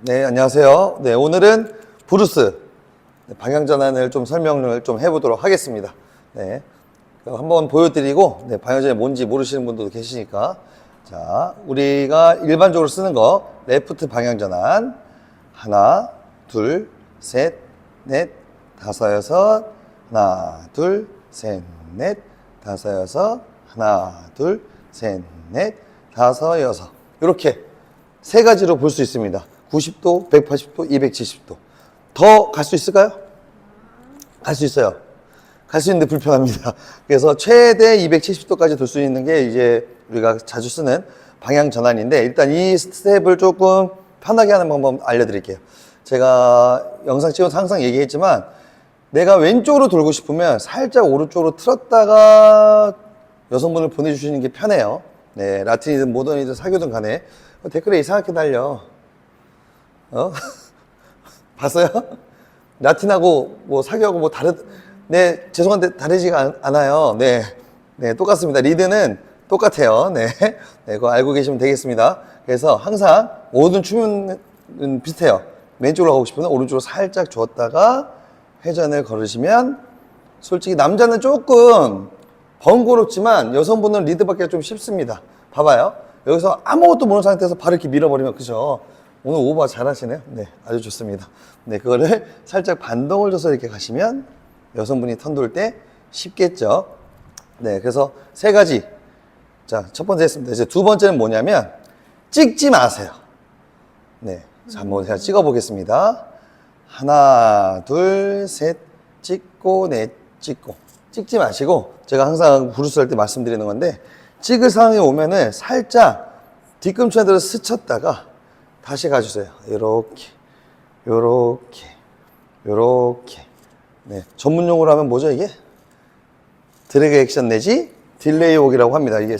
네, 안녕하세요. 네, 오늘은 브루스 네, 방향 전환을 좀 설명을 좀 해보도록 하겠습니다. 네, 한번 보여드리고 네, 방향 전환이 뭔지 모르시는 분들도 계시니까 자, 우리가 일반적으로 쓰는 거 레프트 방향 전환 하나, 둘, 셋, 넷, 다섯, 여섯 하나, 둘, 셋, 넷, 다섯, 여섯 하나, 둘, 셋, 넷, 다섯, 여섯 이렇게 세 가지로 볼 수 있습니다. 90도, 180도, 270도. 더 갈 수 있을까요? 갈 수 있어요. 갈 수 있는데 불편합니다. 그래서 최대 270도까지 돌 수 있는 게 이제 우리가 자주 쓰는 방향 전환인데 일단 이 스텝을 조금 편하게 하는 방법 알려드릴게요. 제가 영상 찍어서 항상 얘기했지만 내가 왼쪽으로 돌고 싶으면 살짝 오른쪽으로 틀었다가 여성분을 보내주시는 게 편해요. 네, 라틴이든 모던이든 사교든 간에 어, 댓글에 이상하게 달려. 어? 봤어요? 라틴하고 뭐 사교하고 뭐 다르, 네, 죄송한데 다르지가 않, 않아요. 네, 네, 똑같습니다. 리드는 똑같아요. 네, 네, 그거 알고 계시면 되겠습니다. 그래서 항상 모든 춤은 비슷해요. 왼쪽으로 가고 싶으면 오른쪽으로 살짝 줬다가 회전을 걸으시면 솔직히 남자는 조금 번거롭지만 여성분은 리드 받기가 좀 쉽습니다. 봐봐요. 여기서 아무것도 모르는 상태에서 발을 이렇게 밀어버리면 그죠? 오늘 오버 잘하시네요. 네, 아주 좋습니다. 네, 그거를 살짝 반동을 줘서 이렇게 가시면 여성분이 턴 돌 때 쉽겠죠. 네, 그래서 세 가지. 자, 첫 번째 했습니다. 이제 두 번째는 뭐냐면 찍지 마세요. 네, 자, 한번 제가 찍어 보겠습니다. 하나, 둘, 셋, 찍고, 넷, 찍고. 찍지 마시고, 제가 항상 브루스 할 때 말씀드리는 건데, 찍을 상황이 오면은 살짝 뒤꿈치 안으로 스쳤다가 다시 가주세요. 요렇게, 요렇게, 요렇게. 네, 전문용어로 하면 뭐죠, 이게? 드래그 액션 내지 딜레이 웍이라고 합니다. 이게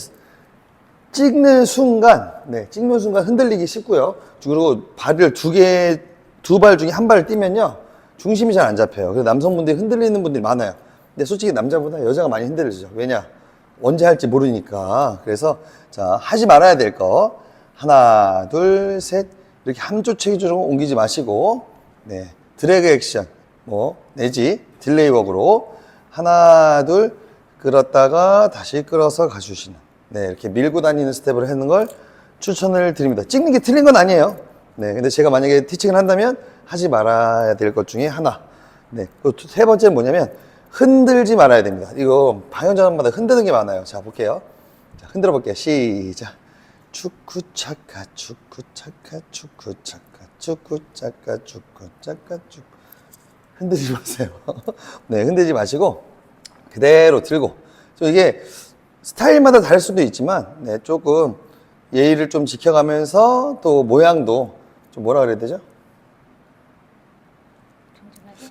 찍는 순간, 네, 찍는 순간 흔들리기 쉽고요. 그리고 발을 두 개, 두 발 중에 한 발을 띄면요. 중심이 잘 안 잡혀요. 그래서 남성분들이 흔들리는 분들이 많아요. 근데 솔직히 남자보다 여자가 많이 흔들리죠. 왜냐? 언제 할지 모르니까. 그래서, 자, 하지 말아야 될 거. 하나, 둘, 셋. 이렇게 한쪽 체기적으로 옮기지 마시고, 네. 드래그 액션, 뭐, 내지 딜레이 웍으로 하나, 둘, 끌었다가 다시 끌어서 가주시는. 네, 이렇게 밀고 다니는 스텝을 하는 걸 추천을 드립니다. 찍는 게 틀린 건 아니에요. 네, 근데 제가 만약에 티칭을 한다면 하지 말아야 될 것 중에 하나. 네, 그리고 세 번째는 뭐냐면 흔들지 말아야 됩니다. 이거 방향전환마다 흔드는 게 많아요. 자, 볼게요. 자, 흔들어 볼게요. 시작. 축구차카, 축구차카, 축구차카, 축구차카, 축구차카, 축구. 흔들지 마세요. 네, 흔들지 마시고 그대로 들고. 저 이게 스타일마다 다를 수도 있지만, 네, 조금 예의를 좀 지켜가면서 또 모양도 좀 뭐라 그래야 되죠?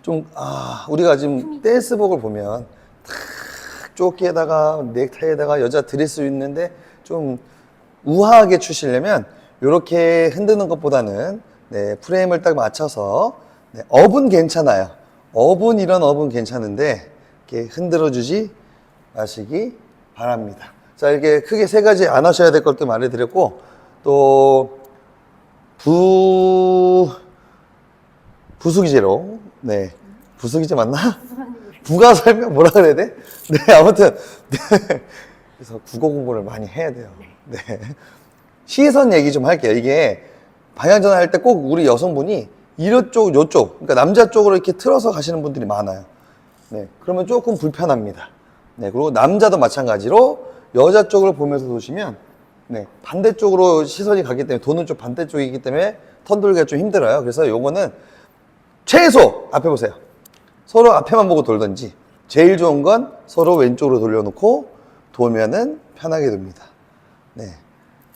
좀, 아, 우리가 지금 댄스복을 보면 탁 조끼에다가 넥타이에다가 여자 드레스 입는데 좀 우아하게 추시려면 이렇게 흔드는 것보다는 네, 프레임을 딱 맞춰서 네, 업은 괜찮아요. 업은 이런 업은 괜찮은데 이렇게 흔들어 주지 마시기 바랍니다. 자, 이렇게 크게 세 가지 안 하셔야 될 것도 말해드렸고 또 부, 부수기제로, 네. 부수기제 맞나? 부가 설명 뭐라 그래야 돼? 네, 아무튼, 네. 그래서 국어 공부를 많이 해야 돼요. 네. 시선 얘기 좀 할게요. 이게 방향전환 할 때 꼭 우리 여성분이 이쪽, 요쪽, 그러니까 남자 쪽으로 이렇게 틀어서 가시는 분들이 많아요. 네. 그러면 조금 불편합니다. 네. 그리고 남자도 마찬가지로 여자 쪽을 보면서 도시면 네, 반대쪽으로 시선이 가기 때문에 도는 쪽 반대쪽이기 때문에 턴 돌기가 좀 힘들어요. 그래서 요거는 최소 앞에 보세요. 서로 앞에만 보고 돌든지 제일 좋은 건 서로 왼쪽으로 돌려놓고 돌면은 편하게 됩니다. 네.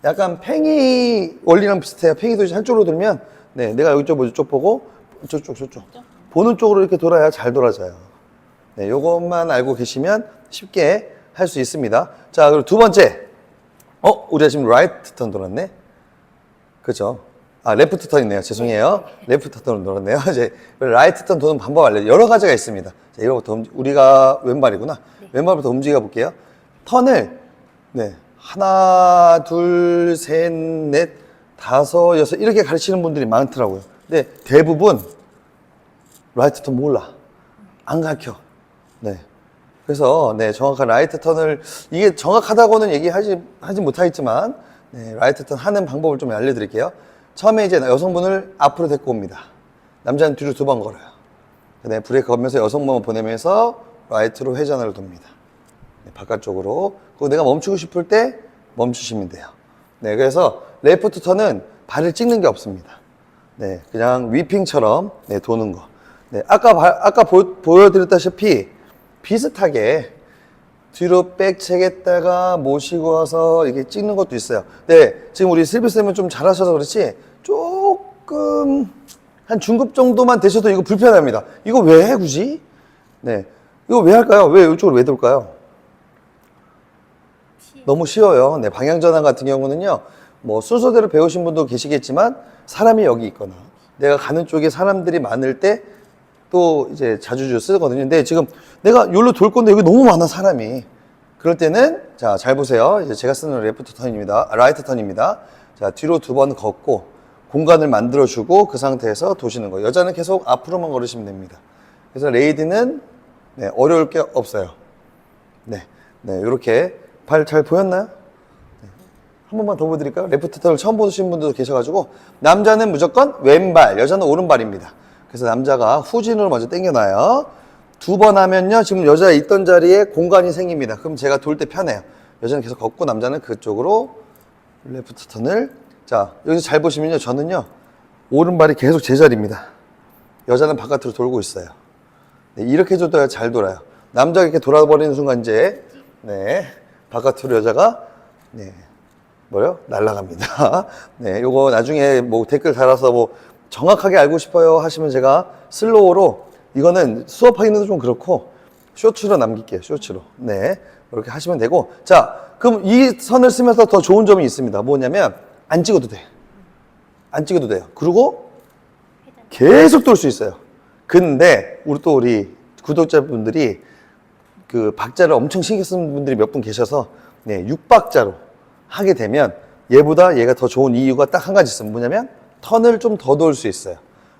약간 팽이 원리랑 비슷해요. 팽이 도시 한쪽으로 돌면 네, 내가 이쪽 보고 이쪽 보고 저쪽 저쪽 보는 쪽으로 이렇게 돌아야 잘 돌아져요. 네, 요것만 알고 계시면 쉽게 할 수 있습니다. 자, 그리고 두 번째. 어, 우리가 지금 라이트 턴 돌았네? 그죠? 아, 레프트 턴 있네요. 죄송해요. 레프트 턴 돌았네요. 이제 라이트 턴 도는 방법 알려 여러 가지가 있습니다. 자, 이거부터 우리가 왼발이구나. 왼발부터 움직여 볼게요. 턴을 네. 하나, 둘, 셋, 넷, 다섯, 여섯 이렇게 가르치는 분들이 많더라고요. 근데 대부분 라이트 턴 몰라. 안 가르쳐. 네. 그래서 네, 정확한 라이트 턴을 이게 정확하다고는 얘기하지 하지 못하겠지만 네, 라이트 턴 하는 방법을 좀 알려드릴게요. 처음에 이제 여성분을 앞으로 데리고 옵니다. 남자는 뒤로 두 번 걸어요. 네, 브레이크 걸면서 여성분을 보내면서 라이트로 회전을 돕니다. 네, 바깥쪽으로. 그리고 내가 멈추고 싶을 때 멈추시면 돼요. 네, 그래서 레프트 턴은 발을 찍는 게 없습니다. 네, 그냥 위핑처럼 네, 도는 거. 네, 아까 바- 아까 보, 보여드렸다시피 비슷하게 뒤로 백 채겠다가 모시고 와서 이렇게 찍는 것도 있어요. 네, 지금 우리 슬비 쌤은 좀 잘하셔서 그렇지 조금 한 중급 정도만 되셔도 이거 불편합니다. 이거 왜해 굳이? 네, 이거 왜 할까요? 왜 이쪽으로 왜 돌까요? 너무 쉬워요. 네, 방향전환 같은 경우는요, 뭐 순서대로 배우신 분도 계시겠지만 사람이 여기 있거나 내가 가는 쪽에 사람들이 많을 때 또 이제 자주 쓰거든요. 근데 지금 내가 여기로 돌 건데 여기 너무 많아 사람이. 그럴 때는 자 잘 보세요. 이제 제가 쓰는 레프트 턴입니다. 아, 라이트 턴입니다. 자 뒤로 두 번 걷고 공간을 만들어주고 그 상태에서 도시는 거예요. 여자는 계속 앞으로만 걸으시면 됩니다. 그래서 레이디는 네, 어려울 게 없어요. 네, 네 이렇게 발 잘 보였나요? 네. 한 번만 더 보여드릴까요? 레프트 턴을 처음 보신 분들도 계셔가지고 남자는 무조건 왼발, 여자는 오른발입니다. 그래서 남자가 후진으로 먼저 당겨놔요. 두 번 하면요, 지금 여자 있던 자리에 공간이 생깁니다. 그럼 제가 돌 때 편해요. 여자는 계속 걷고 남자는 그쪽으로 레프트 턴을 자 여기서 잘 보시면요, 저는요 오른발이 계속 제자리입니다. 여자는 바깥으로 돌고 있어요. 네, 이렇게 해줘도 잘 돌아요. 남자가 이렇게 돌아버리는 순간 이제 네 바깥으로 여자가 네 뭐요? 날라갑니다. 네, 요거 나중에 뭐 댓글 달아서 뭐 정확하게 알고 싶어요 하시면 제가 슬로우로 이거는 수업하기는 좀 그렇고 쇼츠로 남길게요. 쇼츠로. 네. 이렇게 하시면 되고 자, 그럼 이 선을 쓰면서 더 좋은 점이 있습니다. 뭐냐면 안 찍어도 돼. 안 찍어도 돼요. 그리고 계속 돌 수 있어요. 근데 우리 또 우리 구독자분들이 그 박자를 엄청 신경 쓰는 분들이 몇 분 계셔서 네, 6박자로 하게 되면 얘보다 얘가 더 좋은 이유가 딱 한 가지 있어요. 뭐냐면 턴을 좀 더 돌 수 있어요.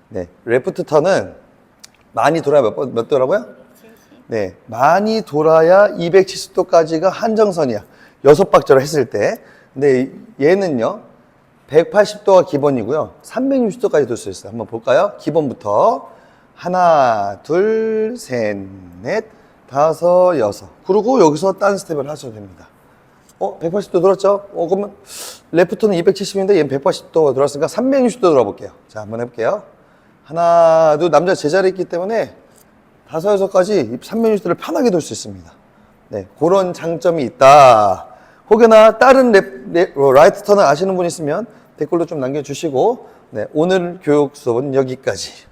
네, 레프트 턴은 많이 돌아야 몇, 번- 몇 도라고요? 네, 많이 돌아야 270도까지가 한정선이야. 여섯 박자로 했을 때. 근데 얘는요, 180도가 기본이고요. 360도까지 돌 수 있어요. 한번 볼까요? 기본부터. 하나, 둘, 셋, 넷, 다섯, 여섯. 그리고 여기서 딴 스텝을 하셔도 됩니다. 어, 180도 돌았죠? 어, 그러면 레프트는 270인데 얘는 180도가 돌았으니까 360도 돌아볼게요. 자, 한번 해볼게요. 하나, 둘, 남자 제자리 있기 때문에 다섯, 여섯까지 360도를 편하게 돌 수 있습니다. 네, 그런 장점이 있다. 혹여나 다른 랩, 랩- 어, 라이트 턴을 아시는 분 있으면 댓글로 좀 남겨주시고, 네, 오늘 교육 수업은 여기까지.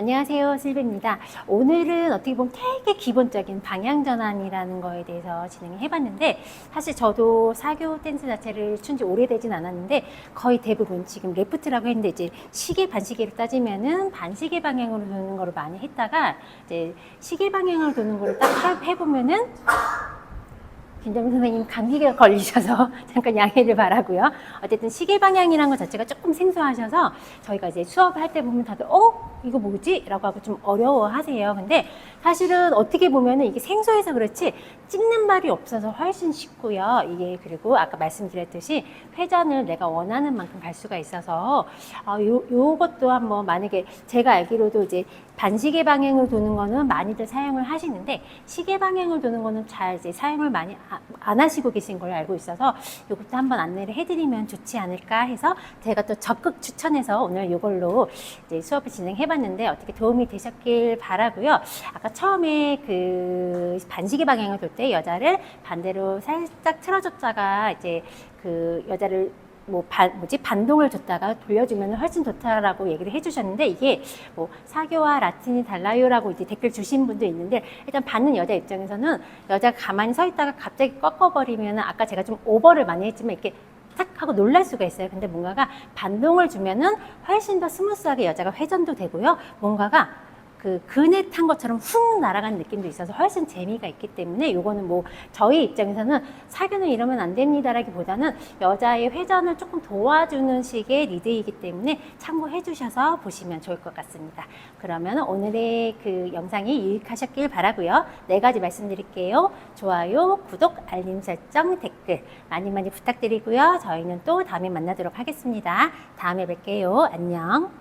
안녕하세요, 실비입니다. 오늘은 어떻게 보면 되게 기본적인 방향 전환이라는 거에 대해서 진행해 봤는데 사실 저도 사교 댄스 자체를 춘 지 오래되진 않았는데 거의 대부분 지금 레프트라고 했는데 이제 시계 반시계로 따지면은 반시계 방향으로 도는 거를 많이 했다가 이제 시계 방향으로 도는 거를 딱 해- 해보면은 김정민 선생님 감기가 걸리셔서 잠깐 양해를 바라고요. 어쨌든 시계 방향이라는 것 자체가 조금 생소하셔서 저희가 이제 수업할 때 보면 다들 어 이거 뭐지? 라고 하고 좀 어려워하세요. 근데 사실은 어떻게 보면은 이게 생소해서 그렇지 찍는 발이 없어서 훨씬 쉽고요. 이게 그리고 아까 말씀드렸듯이 회전을 내가 원하는 만큼 갈 수가 있어서 아, 요 요것도 한번 만약에 제가 알기로도 이제 반시계 방향으로 도는 거는 많이들 사용을 하시는데 시계 방향으로 도는 거는 잘 이제 사용을 많이 아- 안 하시고 계신 걸로 알고 있어서 이것도 한번 안내를 해드리면 좋지 않을까 해서 제가 또 적극 추천해서 오늘 이걸로 이제 수업을 진행해 봤는데 어떻게 도움이 되셨길 바라고요. 아까 처음에 그 반시계 방향을 돌 때 여자를 반대로 살짝 틀어줬다가 이제 그 여자를 뭐 반, 뭐지 반동을 줬다가 돌려주면 훨씬 좋다라고 얘기를 해주셨는데 이게 뭐 사교와 라틴이 달라요라고 이제 댓글 주신 분도 있는데 일단 받는 여자 입장에서는 여자가 가만히 서 있다가 갑자기 꺾어버리면 아까 제가 좀 오버를 많이 했지만 이렇게 탁 하고 놀랄 수가 있어요. 근데 뭔가가 반동을 주면은 훨씬 더 스무스하게 여자가 회전도 되고요. 뭔가가 그 그네 탄 것처럼 훅 날아가는 느낌도 있어서 훨씬 재미가 있기 때문에 요거는 뭐 저희 입장에서는 사교는 이러면 안 됩니다라기보다는 여자의 회전을 조금 도와주는 식의 리드이기 때문에 참고해 주셔서 보시면 좋을 것 같습니다. 그러면 오늘의 그 영상이 유익하셨길 바라고요. 네 가지 말씀드릴게요. 좋아요, 구독, 알림 설정, 댓글 많이 많이 부탁드리고요. 저희는 또 다음에 만나도록 하겠습니다. 다음에 뵐게요. 안녕.